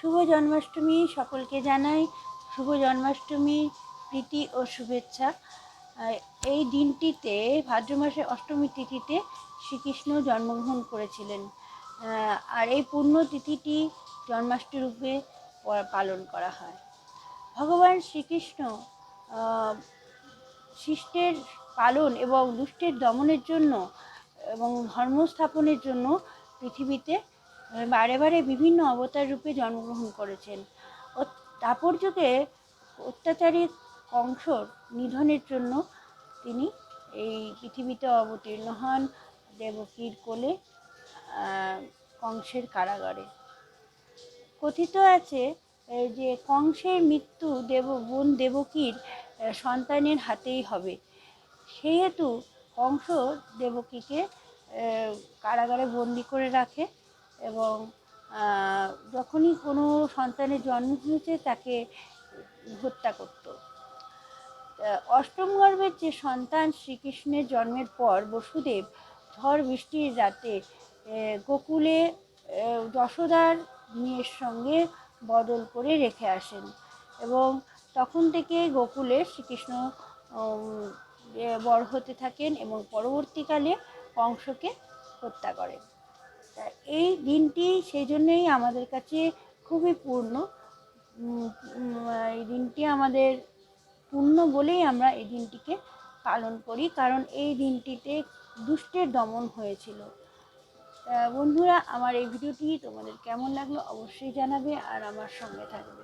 শুভ জন্মাষ্টমী সকলকে জানাই। শুভ জন্মাষ্টমী, প্রীতি ও শুভেচ্ছা। এই দিনটিতে, ভাদ্র মাসের অষ্টমী তিথিতে শ্রীকৃষ্ণ জন্মগ্রহণ করেছিলেন। আর এই পুণ্য তিথিটি জন্মাষ্টমী রূপে পালন করা হয়। ভগবান শ্রীকৃষ্ণ শিষ্টের পালন এবং দুষ্টের দমনের জন্য এবং ধর্ম স্থাপনের জন্য পৃথিবীতে বারে বারে বিভিন্ন অবতার রূপে জন্মগ্রহণ করেছেন। ও তাপর যুগে অত্যাচারী কংসর নিধনের জন্য তিনি এই পৃথিবীতে অবতীর্ণ হন দেবকীর কোলে কংসের কারাগারে। কথিত আছে যে কংসের মৃত্যু দেব, বোন দেবকীর সন্তানের হাতেই হবে। সেহেতু কংস দেবকীকে কারাগারে বন্দি করে রাখে। এবং যখনই কোনো সন্তানের জন্ম হয়েছে তাকে হত্যা করত। অষ্টম গর্ভের যে সন্তান শ্রীকৃষ্ণের জন্মের পর বসুদেব ঝড় বৃষ্টির রাতে গোকুলে যশোদার মেয়ের সঙ্গে বদল করে রেখে আসেন এবং তখন থেকে গোকুলে শ্রীকৃষ্ণ বড় হতে থাকেন এবং পরবর্তীকালে কংসকে হত্যা করেন। তা এই দিনটি সেই জন্যেই আমাদের কাছে খুবই পূর্ণ। এই দিনটি আমাদের পূর্ণ বলেই আমরা এই দিনটিকে পালন করি, কারণ এই দিনটিতে দুষ্টের দমন হয়েছিল। বন্ধুরা, আমার এই ভিডিওটি তোমাদের কেমন লাগল অবশ্যই জানাবে আর আমার সঙ্গে থাকবে।